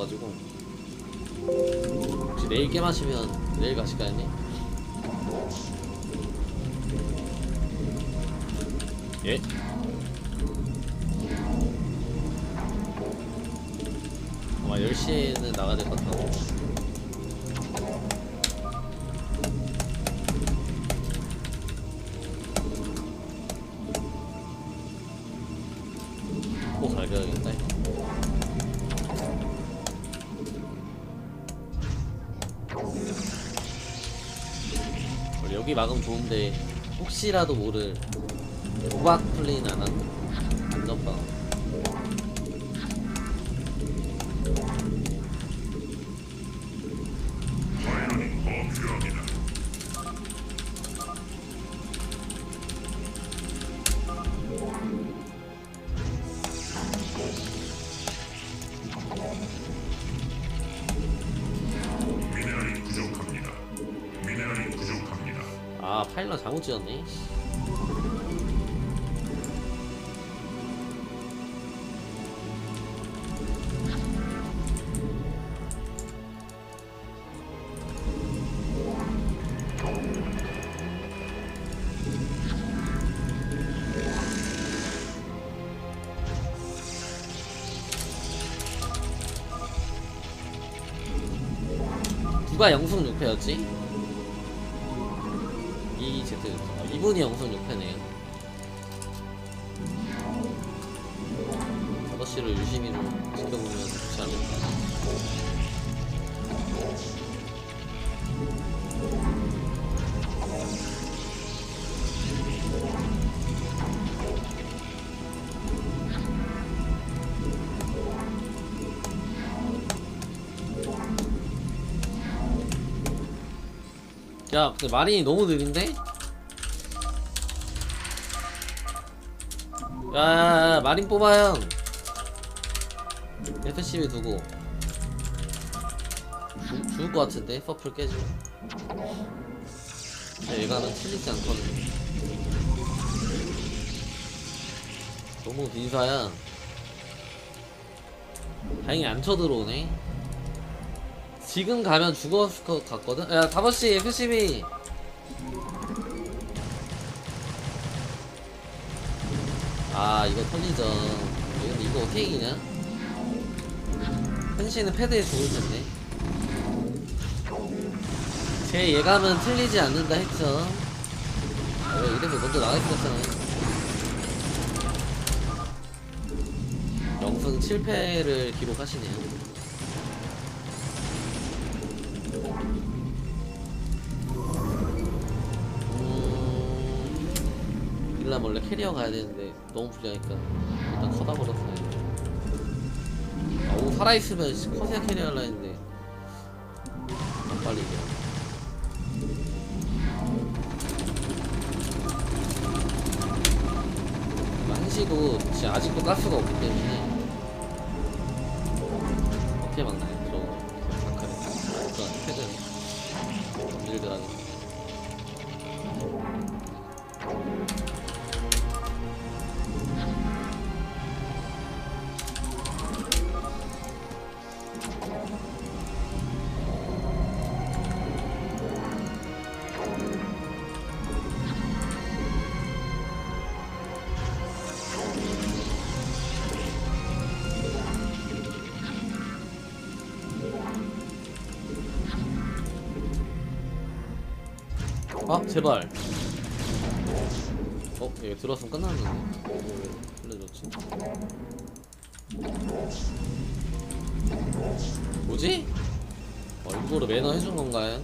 있어가지고 혹시 내일 게임하시면 내일 가실까요 형님? 예? 아마 10시에는 나가야 될 것 같아요 여기 막으면 좋은데 혹시라도 모를 도박 플레이는 안 하고 안전빵 파일럿 잘못 지었네 누가 영승 6패였지? 이분이 영선 6패네요 5시를 유심히로 지켜보면 좋지 않을까 야 근데 마린이 너무 느린데? 야야야 마린 뽑아요. FCB 두고. 죽, 죽을 것 같은데? 퍼플 근데 얘가는 틀리지 않거든 너무 빈사야. 다행히 안 쳐들어오네. 지금 가면 죽었을 것 같거든? 야 5시 FCB 아 이거 털리죠 이거, 이거 어떻게 이기냐? 현시는 패드에 죽을 텐데. 제 예감은 틀리지 않는다 했죠. 왜 이래서 먼저 나가 있었잖아요. 영승 7패를 기록하시네요. 음... 일라 원래 캐리어 가야 되는데 너무 불리하니까 일단 커다 버렸어요 아, 오 살아있으면 씨, 커세어 캐리어 하려 했는데. 안 빨리 이겨 한시도 진짜 아직도 가스가 없기 때문에. 어떻게 막나요? 저 사카를 일단 패드 밀드라는 아 제발 어? 이거 들어왔으면 끝났는데 흘려줬지? 뭐지? 어 일부러 매너 해준 건가요?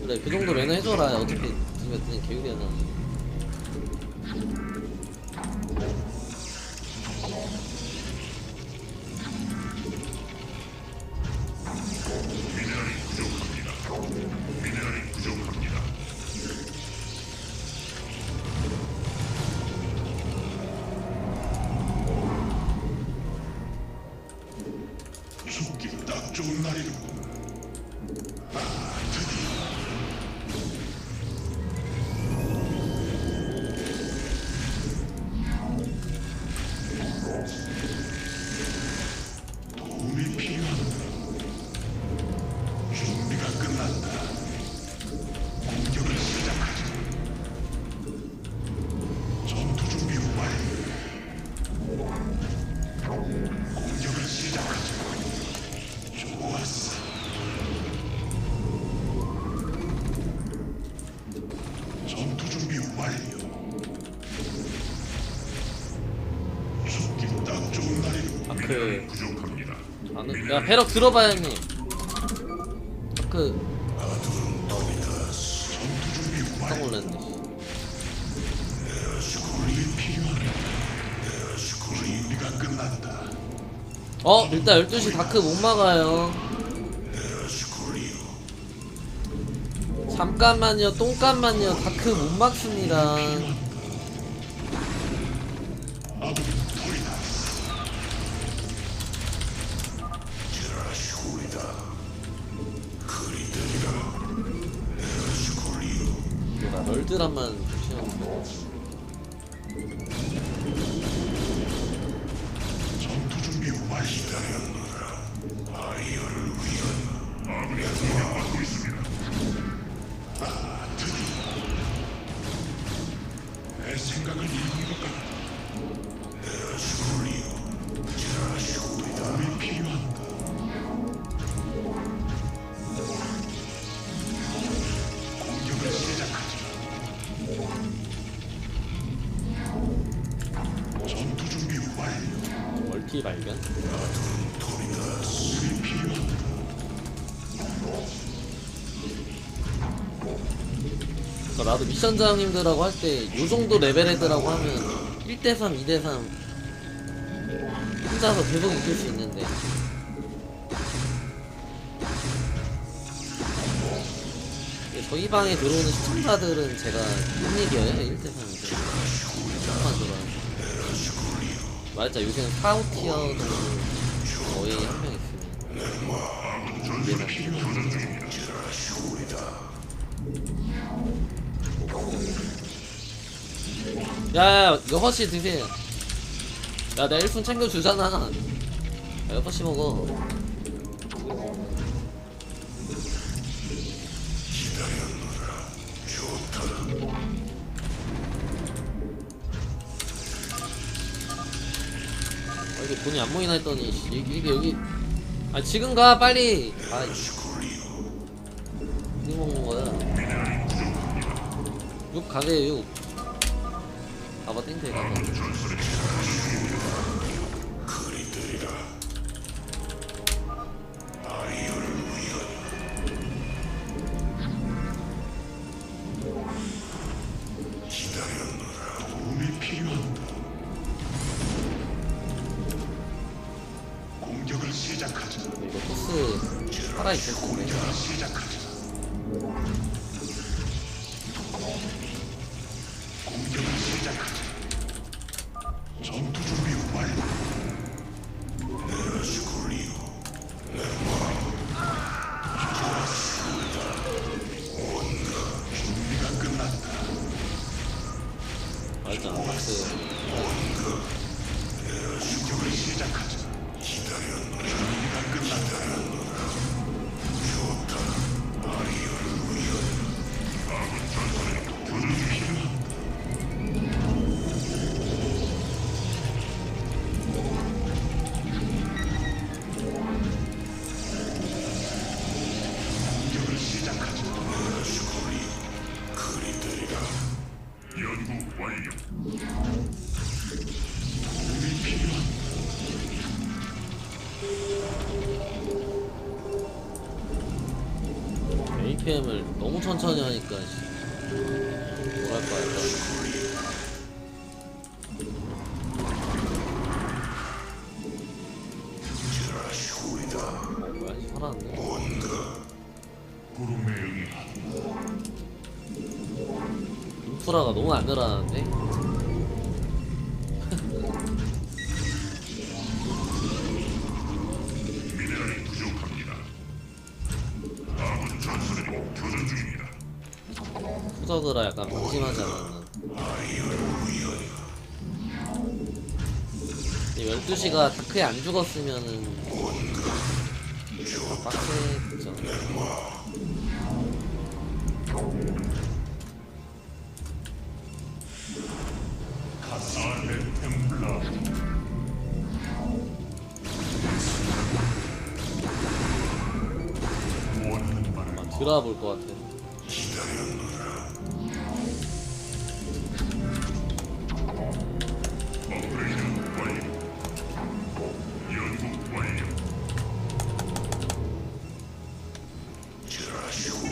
그래 그 정도 매너 해줘라 어차피 지금 그냥 개구리하잖 좋은 날이로군. 나는? 야 배럭 들어봐요 형님. 그 깜짝 놀랐네. 어 일단 12시 다크 못 막아요. 잠깐만요 똥깐만요. 다크 못 막습니다 럴드란만 조심하면 전투 준비 완료. 기다렸노라. 아이어를 위한 아군이 공격받고 있습니다. 아, 드디어 내 생각을 읽은 것 같다. 그러니까 나도 미션장님들하고 할 때 요 정도 레벨 애들하고 하면 1대3 2대3 혼자서 계속 이길 수 있는데. 저희 방에 들어오는 시청자들은 제가 못 이겨요 1대3 2대3 조금만 들어요 맞아 요새는 4, 5티어 정도 거의 한 명 있으면 이해가 이거 허씨 드세요 야 내가 1분 챙겨주잖아. 야 이거 허씨 먹어 이게 돈이 안 모이나 했더니 씨, 이게, 이게 여기 아 지금 가? 빨리. 아 이거 먹는 거야. 6 가게 6 가봐 땡크에 가봐 시작하자. 이거 토스 살아있을 텐데 천천히 하니까 씨. 뭐랄까 약간 인프라가 너무 안 늘어나는데 이 12시가 다크에 안 죽었으면은 아, 빡세겠죠 카살레 템플라 원하는 바를 아마 드라 볼 것 같아 you.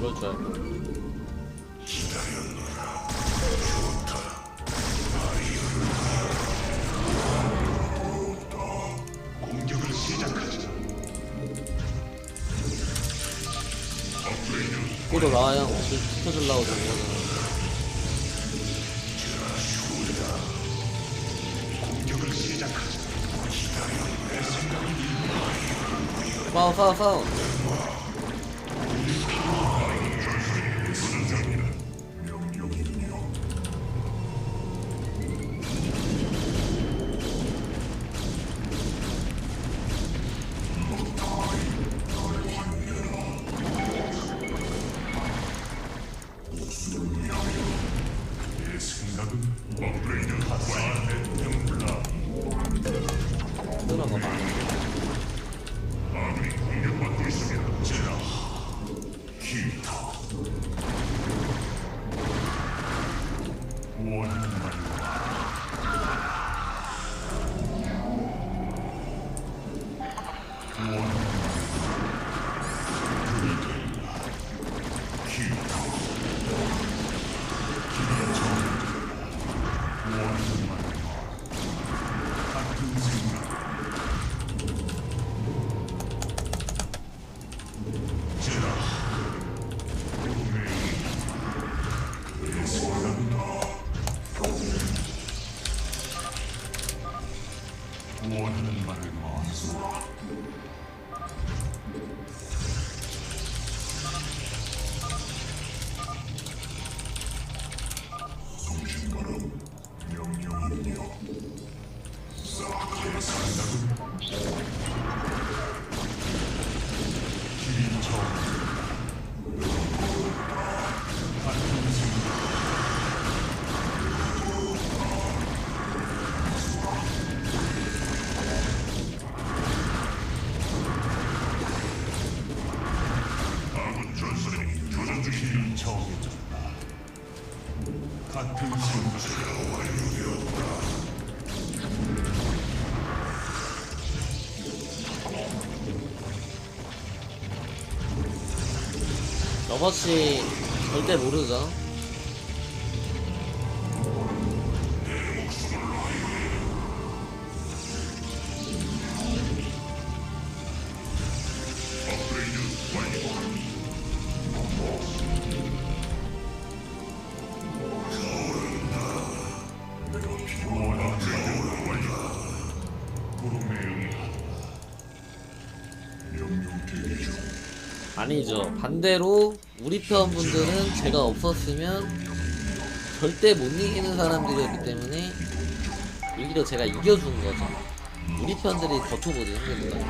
나 보내줬지 그럴 줄 알고 공격을 시작하자. 업그레이드 꼬로 나와요 시켜주려고 그런 거는 공격을 시작하자. 싸워 싸워 싸워 원 원하는 말을 말하소 성신바람 명령이며 생각은 길이 같은 생각 완료되었다 러버씨 절대 모르죠 아니죠. 반대로 우리 편 분들은 제가 없었으면 절대 못 이기는 사람들이었기 때문에 오히려 제가 이겨준 거죠. 우리 편들이 버텨보지 생각보다.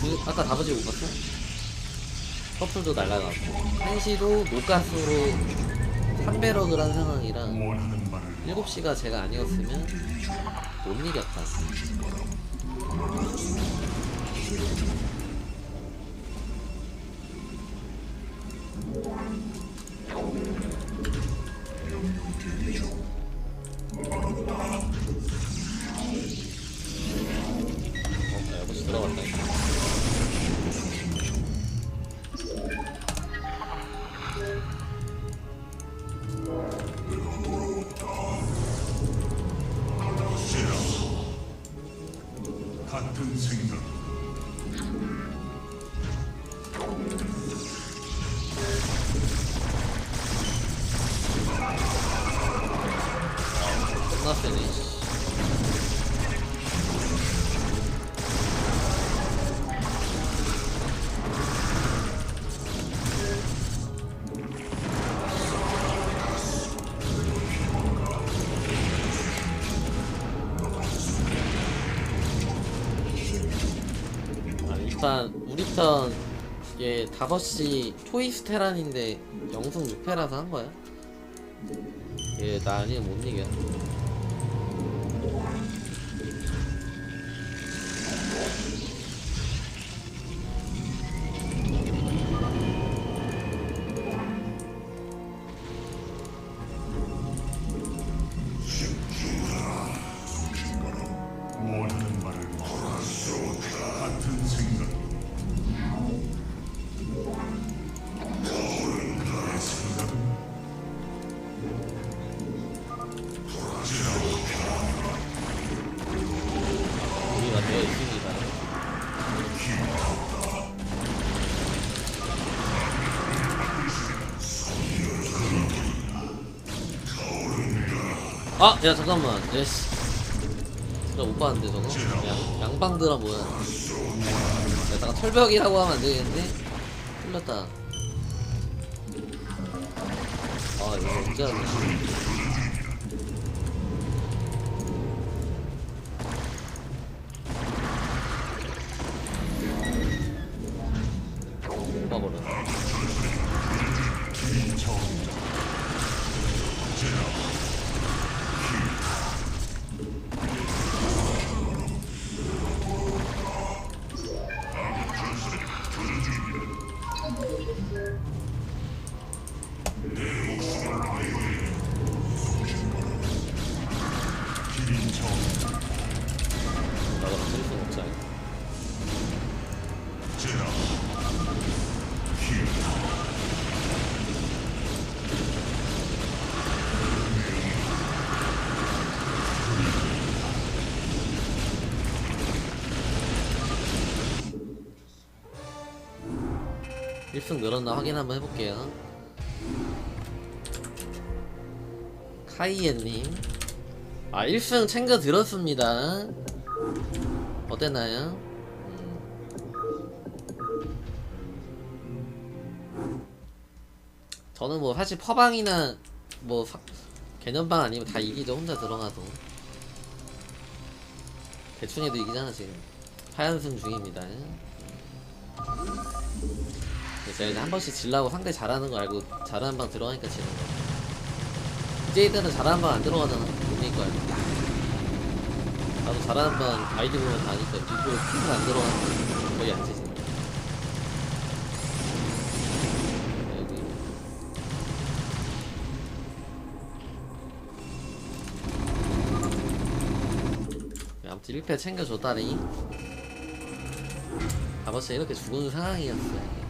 두, 아까 다버지 못 봤어? 커플도 날라가고. 한시도 노가스로 3배럭을 한 상황이라 원하는 말을 7시가 제가 아니었으면 못 이겼다 일단 얘 다버시 초이스 테란인데 영승 6패라서 한 거야. 얘나 아니면 못 이겨 우리가 되어 있습니다 아! 야 잠깐만. 진짜 못 봤는데 저거? 양, 양방드라 뭐야? 내가 철벽이라고 하면 안 되겠는데 틀렸다. 아 이거 언제 하냐 뽑아 1승 늘었나 확인 한번 해볼게요. 카이엔님. 아 1승 챙겨 들었습니다. 어땠나요? 음. 저는 뭐 사실 퍼방이나 뭐 사, 개념방 아니면 다 이기죠 혼자 들어가도. 대충 해도 이기잖아 지금. 하연승 중입니다. 제가 이제 한 번씩 질라고 상대 잘하는 거 알고 잘하는 방 들어가니까 지는 거. 이제이들은 잘하는 방 안 들어가잖아. 못 이길 거 알고 나도 잘하는 방 아이디 보면 다 아니까 이거 팀안 들어가는 거의 안 치지. 아무튼 1패 챙겨줬다니. 아버지 이렇게 죽은 상황이었어요